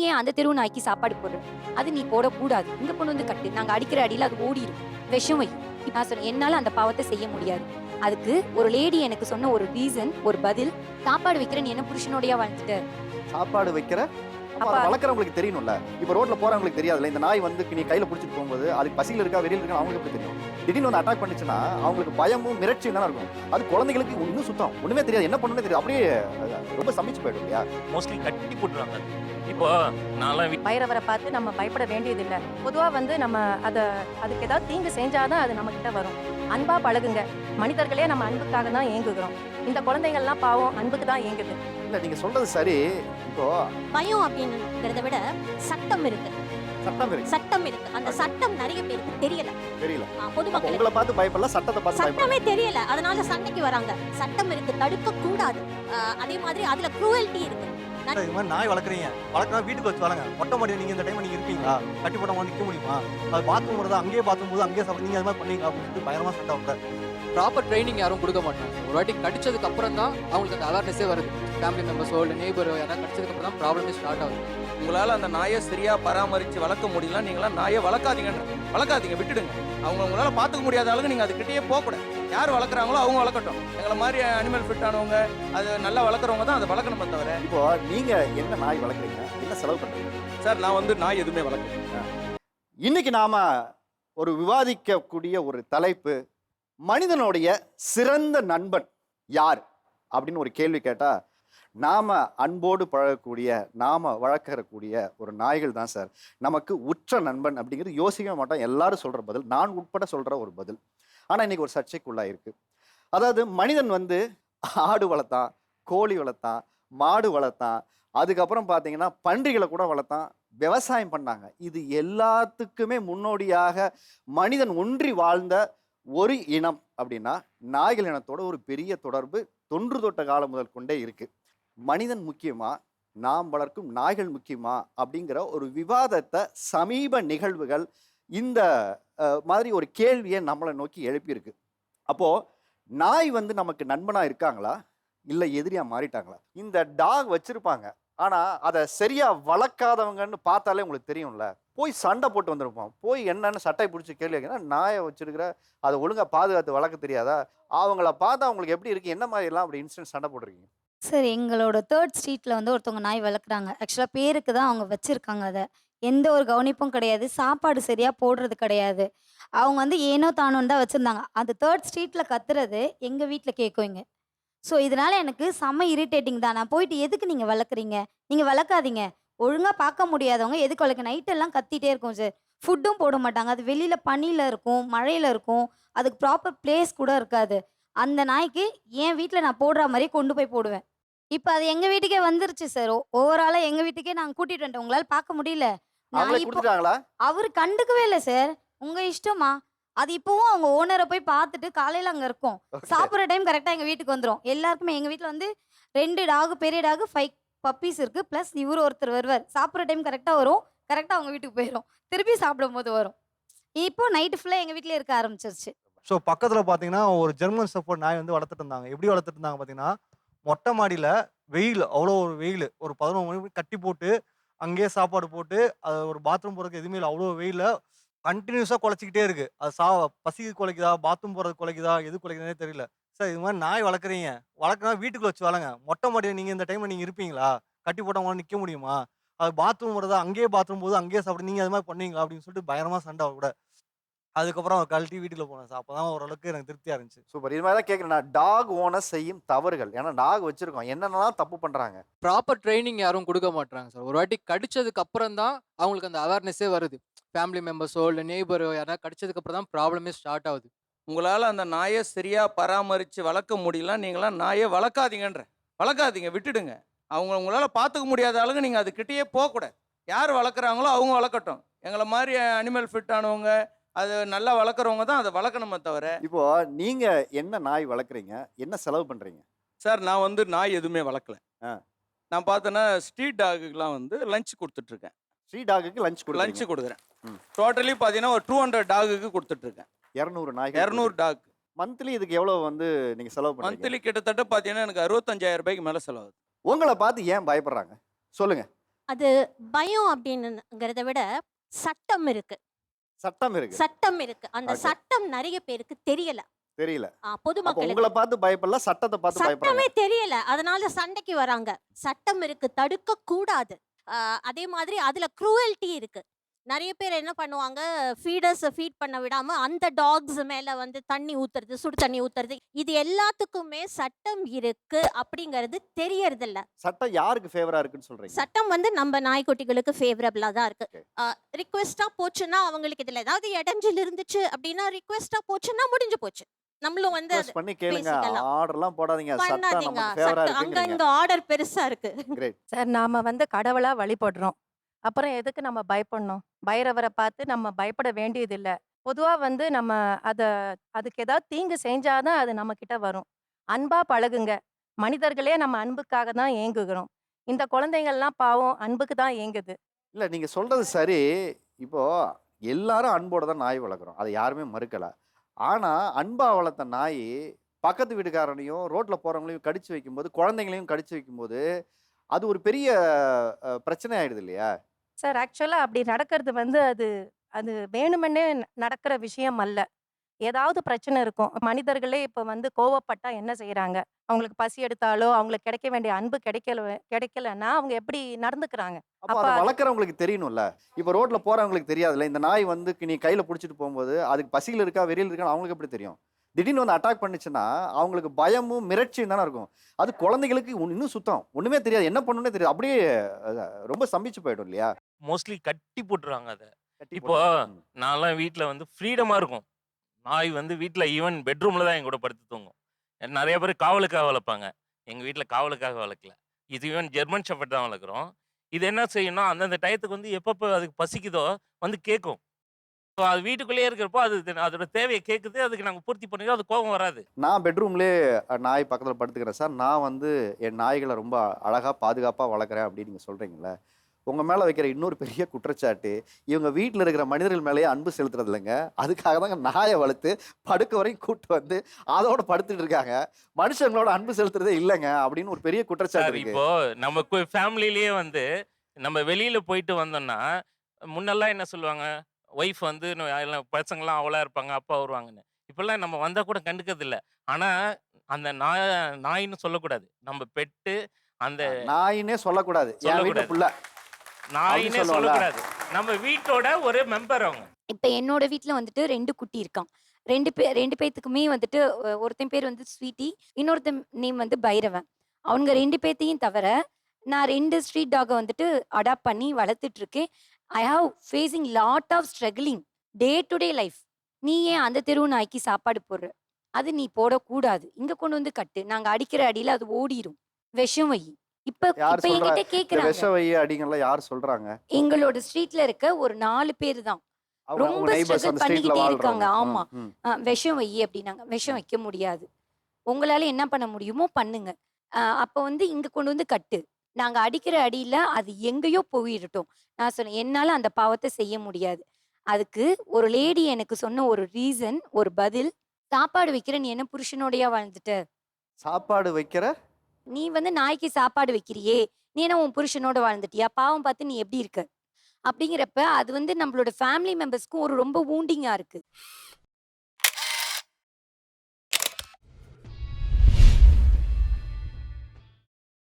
ஏன் அந்த தெருவு நாய்க்கு சாப்பாடு போடுற அது நீ போடக்கூடாது. இங்க கொண்டு வந்து கட்டு. நாங்க அடிக்கிற அடியில அது ஓடிடும் விஷம் வை. நான் சொன்னேன் என்னால அந்த பாவத்தை செய்ய முடியாது. அதுக்கு ஒரு லேடி எனக்கு சொன்ன ஒரு ரீசன் ஒரு பதில் சாப்பாடு வைக்கிற நீ என்ன புருஷனோடய வாழ்ந்துட்ட? சாப்பாடு வைக்கிற அப்ப வளர்க்குறவங்களுக்கு தெரியணும்ல. இப்போ ரோட்ல போறவங்களுக்கு தெரியாதுல்ல. இந்த நாய் வந்து நீ கையில பிடிச்சிட்டு போகும்போது அதுக்கு பசியில் இருக்கா வெளியில இருக்கா அவங்களுக்கு எப்படி தெரியும்? திடீர்னு வந்து அட்டாக் பண்ணுச்சுன்னா அவங்களுக்கு பயமும் மிரட்சியும் தானே இருக்கும். அது குழந்தைகளுக்கு இன்னும் சுத்தம். ஒண்ணுமே தெரியாது. என்ன பண்ணணும்னு தெரியாது. அப்படியே ரொம்ப சமைச்சு போயிடும் இல்லையா? மோஸ்ட்லி கட்டி போட்டுருவாங்க. இப்போ நான்லாம் பைரவரை பார்த்து நம்ம பயப்பட வேண்டியதில்லை. பொதுவாக வந்து நம்ம அதை அதுக்கு ஏதாவது தீங்கு செஞ்சாதான் அது நம்ம கிட்ட வரும். அன்பா பழகுங்க. மனிதர்களே நம்ம அன்புக்காக தான் ஏங்குகிறோம். இந்த குழந்தைகள்லாம் பாவம் அன்புக்கு தான் ஏங்குது. இல்ல நீங்க சொல்றது சரி. இப்போ பயம் அப்படிங்கிறத விட சட்டம் இருக்கு. சட்டம் இருக்கு. சட்டம் இருக்கு. அந்த சட்டம் நிறைய பேருக்கு தெரியல. தெரியல. உங்களை பார்த்து பயப்படல சட்டத்தை பார்த்து சட்டமே தெரியல. அதனால சண்டைக்கு வராங்க. சட்டம் இருக்கு தடுக்க கூடாது அதே மாதிரி அதுல குரூவல்ட்டி இருக்கு. இது மாதிரி நாய் வளர்க்குறீங்க? வளர்க்குறா வீட்டுக்கு வச்சு வளங்க மொட்டை மாடி நீங்க இந்த டைம் நீங்க இருப்பீங்களா கட்டி போட்ட நிக்க முடியுமா? அது பாத்ரூம் வருது அங்கேயே பாத்ரூம் போது அங்கேயே சாப்பிட நீங்க அது மாதிரி பண்ணீங்க அப்படின்னு சொல்லிட்டு பயங்கரமா சண்டை வைப்பாரு. ப்ராப்பர் ட்ரைனிங் யாரும் கொடுக்க மாட்டாங்க. ஒரு வாட்டி கடிச்சதுக்கு அப்புறம் தான் அவங்களுக்கு அந்த அவேர்னஸே வருது. ஃபேமிலி மெம்பர்ஸோ இல்லை நெய்பரோ யாராவது கடிச்சதுக்கு அப்புறம் தான் ப்ராப்ளமே ஸ்டார்ட் ஆகுது. உங்களால் அந்த நாயை சரியா பராமரித்து வளர்க்க முடியல நீங்களாம் நாயை வளர்க்காதீங்கன்ற வளர்க்காதீங்க விட்டுடுங்க. அவங்க உங்களால் பார்த்துக்க முடியாத அளவுக்கு நீங்கள் அதுக்கிட்டேயே போகக்கூடாது. யார் வளர்க்குறாங்களோ அவங்க வளர்க்கட்டும். எங்களை மாதிரி அனிமல் ஃபிட் ஆனவங்க அது நல்லா வளர்க்குறவங்க தான் அதை வளர்க்கணுமே தவிர. இப்போ நீங்க என்ன நாய் வளர்க்குறீங்க? என்ன செலவு பண்றீங்க? சார் நான் வந்து நாய் எதுவுமே வளர்க்கல. இன்னைக்கு நாம ஒரு விவாதிக்கக்கூடிய ஒரு தலைப்பு மனிதனுடைய சிறந்த நண்பன் யார்? அப்படின்னு ஒரு கேள்வி கேட்டா நாம அன்போடு பழகக்கூடிய நாம வளர்க்கக்கூடிய ஒரு நாய்கள் தான் சார். நமக்கு உற்ற நண்பன் அப்படிங்கிறது யோசிக்க மாட்டோம். எல்லாரும் சொல்ற பதில் நான் உட்பட சொல்ற ஒரு பதில். ஆனால் இன்றைக்கி ஒரு சர்ச்சைக்குள்ளாக இருக்குது அதாவது மனிதன் வந்து ஆடு வளர்த்தான் கோழி வளர்த்தான் மாடு வளர்த்தான் அதுக்கப்புறம் பார்த்தீங்கன்னா பன்றிகளை கூட வளர்த்தான் விவசாயம் பண்ணாங்க. இது எல்லாத்துக்குமே முன்னோடியாக மனிதன் ஒன்றி வாழ்ந்த ஒரு இனம் அப்படின்னா நாய்கள் இனத்தோட ஒரு பெரிய தொடர்பு தொன்று தொட்ட காலம் முதல் கொண்டே இருக்குது மனிதன் முக்கியமாக நாம் வளர்க்கும் நாய்கள் முக்கியமா? அப்படிங்கிற ஒரு விவாதத்தை சமீப நிகழ்வுகள் இந்த மாதிரி ஒரு கேள்வியை நம்மளை நோக்கி எழுப்பியிருக்கு. அப்போது நாய் வந்து நமக்கு நண்பனாக இருக்காங்களா? இல்லை எதிரியாக மாறிட்டாங்களா? இந்த டாக் வச்சுருப்பாங்க. ஆனால் அதை சரியாக வளர்க்காதவங்கன்னு பார்த்தாலே உங்களுக்கு தெரியும்ல. போய் சண்டை போட்டு வந்திருப்போம். போய் என்னென்னு சட்டை பிடிச்சி கேள்வி கேட்குறா நாயை வச்சுருக்கிற அதை ஒழுங்காக பாதுகாத்து வளர்க்க தெரியாதா? அவங்கள பார்த்தா அவங்களுக்கு எப்படி இருக்குது என்ன மாதிரிலாம் அப்படி இன்சிடென்ட் சண்டை போட்டிருக்கீங்க? சார் எங்களோட தேர்ட் ஸ்ட்ரீட்டில் வந்து ஒருத்தவங்க நாய் வளர்க்குறாங்க. ஆக்சுவலாக பேருக்கு தான் அவங்க வச்சுருக்காங்க அதை. எந்த ஒரு கவனிப்பும் கிடையாது. சாப்பாடு சரியாக போடுறது கிடையாது. அவங்க வந்து ஏனோ தானோன்னு தான் வச்சுருந்தாங்க. அந்த தேர்ட் ஸ்ட்ரீட்டில் கத்துறது எங்கள் வீட்டில் கேட்கும் இங்க ஸோ இதனால் எனக்கு செம்ம இரிட்டேட்டிங் தான். நான் போயிட்டு எதுக்கு நீங்கள் வளர்க்குறீங்க? நீங்கள் வளர்க்காதீங்க. ஒழுங்காக பார்க்க முடியாதவங்க எதுக்கு வளர்க்க? நைட்டெல்லாம் கத்திட்டே இருக்கும் சார் ஃபுட்டும் போட மாட்டாங்க. அது வெளியில் பனியில் இருக்கும் மழையில் இருக்கும். அதுக்கு ப்ராப்பர் பிளேஸ் கூட இருக்காது. அந்த நாய்க்கு என் வீட்டில் நான் போடுற மாதிரியே கொண்டு போய் போடுவேன். இப்போ அது எங்கள் வீட்டுக்கே வந்துருச்சு சார் ஓவராலாக எங்கள் வீட்டுக்கே நாங்கள் கூட்டிகிட்டு வந்துட்டோம் உங்களால் பார்க்க முடியல. அவங்களே கொடுத்துட்டாங்களா? அவர் கண்டுக்கவே இல்லை சார். உங்கள் இஷ்டமா. அது இப்போவும் அவங்க ஓனரை போய் பார்த்துட்டு காலையில் அங்கே இருக்கும். சாப்பிட்ற டைம் கரெக்டாக எங்கள் வீட்டுக்கு வந்துடும் எல்லாருக்குமே எங்கள் வீட்டில் வந்து ரெண்டு டாகு பெரிய டாகு ஃபைவ் பப்பீஸ் இருக்குது ப்ளஸ் இவர் ஒருத்தர் வருவார். சாப்பிட்ற டைம் கரெக்டாக வரும். கரெக்டாக அவங்க வீட்டுக்கு போயிடும் திருப்பி சாப்பிடும் போது வரும். இப்போ நைட்டு ஃபுல்லாக எங்கள் வீட்டிலே இருக்க ஆரம்பிச்சிருச்சு. ஸோ பக்கத்துல பாத்தீங்கன்னா ஒரு ஜெர்மன் சப்போர்ட் நாய் வந்து வளர்த்துட்டு இருந்தாங்க. எப்படி வளர்த்துட்டு இருந்தாங்க பாத்தீங்கன்னா மொட்டை மாடியில வெயில் அவ்வளோ ஒரு வெயில். ஒரு பதினொரு மணி கட்டி போட்டு அங்கேயே சாப்பாடு போட்டு அது ஒரு பாத்ரூம் போகிறதுக்கு எதுவுமே இல்லை அவ்வளோ வெயில கண்டினியூஸாக குலைச்சிக்கிட்டே இருக்கு. அது சா பசிக்கு குலைக்குதா? பாத்ரூம் போகிறது குலைக்குதா? எது குலைக்குதுனே தெரியல. சார் இது மாதிரி நாய் வளர்க்குறீங்க. வளர்க்குறா வீட்டுக்குள்ள வச்சு வளங்க மொட்டை மாடியில் நீங்கள் இந்த டைமில் நீங்கள் இருப்பீங்களா? கட்டி போட்டவங்க நிற்க முடியுமா? அது பாத்ரூம் வருதா அங்கேயே பாத்ரூம் போது அங்கேயே சாப்பிடு நீங்கள் அது மாதிரி பண்ணுவீங்களா? அப்படின்னு சொல்லிட்டு பயங்கரமாக சண்டை கூட. அதுக்கப்புறம் அவர் கழட்டி வீட்டுக்குள்ள போனேன் சார். அப்பதான் ஓரளவுக்கு எனக்கு திருப்தியா இருந்துச்சு. சூப்பர். இது மாதிரி தான் கேட்குறேன் டாக் ஓனர் செய்யும் தவறுகள். ஏன்னா டாக் வச்சிருக்கோம். என்னென்னலாம் தப்பு பண்றாங்க? ப்ராப்பர் ட்ரைனிங் யாரும் கொடுக்க மாட்டாங்க சார். ஒரு வாட்டி கடிச்சதுக்கு அப்புறம் தான் அவங்களுக்கு அந்த அவேர்னஸே வருது. ஃபேமிலி மெம்பர்ஸோ இல்லை நெய்பரோ யாராவது கடிச்சதுக்கு அப்புறம் தான் ப்ராப்ளமே ஸ்டார்ட் ஆகுது. உங்களால் அந்த நாயை சரியா பராமரித்து வளர்க்க முடியல நீங்களாம் நாயை வளர்க்காதீங்கன்ற. வளர்க்காதீங்க. விட்டுடுங்க. அவங்க உங்களால் பார்த்துக்க முடியாத அளவுக்கு நீங்கள் அதுக்கிட்டேயே போகக்கூடாது. யார் வளர்க்குறாங்களோ அவங்க வளர்க்கட்டும். எங்களை மாதிரி அனிமல் ஃபிட் ஆனவங்க அது நல்லா வளர்க்குறவங்க தான் அதை வளர்க்கணுமே தவிர இப்போ நீங்க என்ன நாய் வளர்க்குறீங்க? என்ன செலவு பண்றீங்க? சார் நான் வந்து நாய் எதுவுமே வளர்க்கல. ஆ. நான் பார்த்தேன்னா ஸ்ட்ரீட் டாகுக்கெலாம் வந்து லஞ்ச் கொடுத்துட்ருக்கேன். ஸ்ரீ டாகுக்கு லஞ்ச் லஞ்ச் கொடுக்குறேன். ம். டோட்டலி பார்த்தீங்கன்னா ஒரு டூ ஹண்ட்ரட் டாகுக்கு கொடுத்துட்ருக்கேன். இரநூறு நாய் இரநூறு டாக் மந்த்லி இதுக்கு எவ்வளவு வந்து நீங்க செலவு பண்றீங்க? மந்த்லி கிட்டத்தட்ட பார்த்தீங்கன்னா எனக்கு அறுபத்தஞ்சாயிரம் ரூபாய்க்கு மேலே செலவாகுது உங்களை பார்த்து ஏன் பயப்படுறாங்க? சொல்லுங்க. அது பயம் அப்படின்னுங்கிறத விட சட்டம் இருக்கு. சட்டம் இருக்கு. சட்டம் இருக்கு. அந்த. சட்டம் நிறைய பேருக்கு தெரியல. தெரியல. பொதுமக்களுக்கு. உங்களை பார்த்து பயப்படல சட்டத்தை பார்த்து சட்டமே தெரியல. அதனால சண்டைக்கு வராங்க. சட்டம் இருக்கு தடுக்க கூடாது அதே மாதிரி அதுல குரூவல்ட்டி இருக்கு. நிறைய பேர் என்ன பண்ணுவாங்க ஃபீடர்ஸ் ஃபீட் பண்ண விடாம அந்த டாக்ஸ் மேல வந்து தண்ணி ஊத்துறது சுடு தண்ணி ஊத்துறது இது எல்லாத்துக்குமே சட்டம் இருக்கு அப்படிங்கிறது தெரியறதில்ல. சட்டம் யாருக்கு ஃபேவரா இருக்குன்னு சொல்றீங்க? சட்டம் வந்து நம்ம நாய்க்குட்டிகளுக்கு ஃபேவரபிளா தான் இருக்கு. Okay. ரிக்வெஸ்டா போச்சுன்னா அவங்களுக்கு இதுல ஏதாவது இடைஞ்சல் இருந்துச்சு அப்படின்னா ரிக்வெஸ்டா போச்சுன்னா முடிஞ்சு போச்சு. நம்மளும் வந்து பண்ணி கேளுங்க. பேசிக்கலாம். ஆர்டர்லாம் போடாதீங்க. சட்டம் பண்ணாதீங்க. நமக்கு ஃபேவரா சட்டம் அங்க அங்க ஆர்டர் பெருசா இருக்கு. கிரேட் சார் நாம வந்து கடவுளா வழிபடுறோம். அப்புறம் எதுக்கு நம்ம பயப்படணும்? பைரவரை பார்த்து நம்ம பயப்பட வேண்டியதில்லை. பொதுவா வந்து நம்ம அத அதுக்கு ஏதாவது தீங்கு செஞ்சாதான் அது நம்மக்கிட்ட வரும். அன்பா பழகுங்க. மனிதர்களே நம்ம அன்புக்காக தான் ஏங்குகிறோம். இந்த குழந்தைங்கள்லாம் பாவம் அன்புக்கு தான் ஏங்குது. இல்ல நீங்க சொல்றது சரி. இப்போ எல்லாரும் அன்போட தான் நாய் வளர்க்குறோம். அதை யாருமே மறுக்கல. ஆனா அன்பா வளர்த்த நாய் பக்கத்து வீட்டுக்காரனையும் ரோட்ல போறவங்களையும் கடிச்சு வைக்கும்போது குழந்தைங்களையும் கடிச்சு வைக்கும்போது அது ஒரு பெரிய பிரச்சனை ஆயிடுது இல்லையா? சார் ஆக்சுவலா அப்படி நடக்கிறது வந்து அது அது வேணுமென்னே நடக்கிற விஷயம் அல்ல. ஏதாவது பிரச்சனை இருக்கும். மனிதர்களே இப்போ வந்து கோவப்பட்டா என்ன செய்றாங்க? அவங்களுக்கு பசி எடுத்தாலோ அவங்களுக்கு கிடைக்க வேண்டிய அன்பு கிடைக்கல கிடைக்கலன்னா அவங்க எப்படி நடந்துக்கிறாங்க? அப்போ வளர்க்குறவங்களுக்கு தெரியணும்ல. இப்போ ரோட்ல போறவங்களுக்கு தெரியாதுல்ல. இந்த நாய் வந்து நீ கையில பிடிச்சிட்டு போகும்போது அதுக்கு பசியில் இருக்கா வெறியில் இருக்கான்னு அவங்களுக்கு எப்படி தெரியும்? திடீர்னு வந்து அட்டாக் பண்ணுச்சுன்னா அவங்களுக்கு பயமும் மிரட்சியும் தானே இருக்கும். அது குழந்தைகளுக்கு இன்னும் சுத்தம். ஒண்ணுமே தெரியாது. என்ன பண்ணணும்னே தெரியாது. அப்படியே ரொம்ப ஸ்தம்பிச்சு போயிடும் இல்லையா? மோஸ்ட்லி கட்டி போட்டுருவாங்க அதை. இப்போ. நான்லாம் வீட்டில் வந்து ஃப்ரீடமாக இருக்கும். நாய் வந்து வீட்டில் ஈவன் பெட்ரூமில் தான் என் கூட படுத்து தூங்கும். நிறைய பேர் காவலுக்காக வளர்ப்பாங்க. எங்கள் வீட்டில் காவலுக்காக வளர்க்கல. இது ஈவன் ஜெர்மன் ஷெஃபர்ட் தான் வளர்க்குறோம். இது என்ன செய்யணும்னா அந்தந்த டயத்துக்கு வந்து எப்பப்போ அதுக்கு பசிக்குதோ வந்து கேட்கும். ஸோ அது வீட்டுக்குள்ளேயே இருக்கிறப்போ அது அதோட தேவையை கேட்குது அதுக்கு நாங்கள் பூர்த்தி பண்ணிக்கோ அது கோபம் வராது. நான் பெட்ரூம்லேயே நாய் பக்கத்தில் படுத்துக்கிறேன் சார். நான் வந்து என் நாய்களை ரொம்ப அழகாக பாதுகாப்பாக வளர்க்குறேன் அப்படின்னு நீங்கள் சொல்கிறீங்களே உங்கள் மேலே வைக்கிற இன்னொரு பெரிய குற்றச்சாட்டு இவங்க வீட்டில் இருக்கிற மனிதர்கள் மேலேயே அன்பு செலுத்துறது இல்லைங்க. அதுக்காக தாங்க நாயை வளர்த்து படுக்க வரையும் கூட்டு வந்து அதோட படுத்துட்டு இருக்காங்க. மனுஷங்களோட அன்பு செலுத்துறதே இல்லைங்க அப்படின்னு ஒரு பெரிய குற்றச்சாட்டு இப்போ நம்ம ஃபேமிலிலேயே வந்து நம்ம வெளியில போயிட்டு வந்தோம்னா முன்னெல்லாம் என்ன சொல்லுவாங்க? ஒய்ஃப் வந்து எல்லாம் பசங்களாம் அவளா இருப்பாங்க அப்பா வருவாங்கன்னு. இப்பெல்லாம் நம்ம வந்தா கூட கண்டுக்கிறது இல்ல. ஆனா அந்த நாய் நாயின்னு சொல்லக்கூடாது. நம்ம பெட்டு அந்த நாயினே சொல்லக்கூடாது. சொல்லக்கூடாது. புள்ள. நாயினே? சொல்லக்கூடாது. நம்ம வீட்டோட ஒரு மெம்பர் அவங்க. இப்ப என்னோட வீட்ல வந்துட்டு ரெண்டு குட்டி இருக்கான். ரெண்டு பேர் ரெண்டு பேத்துக்குமே வந்துட்டு ஒருத்தன் பேர் வந்து ஸ்வீட்டி இன்னொருத்தன் நேம் வந்து பைரவன். அவங்க ரெண்டு பேத்தையும் தவிர நான் ரெண்டு ஸ்ட்ரீட் டாகை வந்துட்டு அடாப்ட் பண்ணி வளர்த்துட்டு இருக்கேன். I have facing lot of struggling day to day life நீ ஏன் அந்த தெருவு நாய்க்கு சாப்பாடு போடுற? அது நீ போடக்கூடாது. இங்க கொண்டு வந்து கட்டு. நாங்க அடிக்கிற அடியில அது ஓடிரும். விஷம் வை. இப்ப இப்ப? என்கிட்ட கேக்குறாங்க. யார் சொல்றாங்க? எங்களோட ஸ்ட்ரீட்ல இருக்க ஒரு நாலு பேர் தான். ரொம்ப ஸ்ட்ரீட்ல பண்ணிக்கிட்டே இருக்காங்க, ஆமா. விஷம் வை அப்படின்னாங்க. விஷம் வைக்க முடியாது. உங்களால என்ன பண்ண முடியுமோ பண்ணுங்க. அப்ப வந்து இங்க கொண்டு வந்து கட்டு. நாங்க அடிக்கிற அடியில அது எங்கேயோ போயிடட்டும் நான் சொன்னேன் என்னால அந்த பாவத்தை செய்ய முடியாது. அதுக்கு ஒரு லேடி எனக்கு சொன்ன ஒரு ரீசன் ஒரு பதில் சாப்பாடு வைக்கிற நீ என்ன புருஷனோடயா வாழ்ந்துட்ட? சாப்பாடு வைக்கிற? நீ வந்து நாய்க்கு சாப்பாடு வைக்கிறியே. நீ என்ன உன் புருஷனோட வாழ்ந்துட்டியா? பாவம் பார்த்து நீ எப்படி இருக்க? அப்படிங்கிறப்ப அது வந்து நம்மளோட ஃபேமிலி மெம்பர்ஸ்க்கும் ஒரு ரொம்ப வூண்டிங்கா இருக்கு.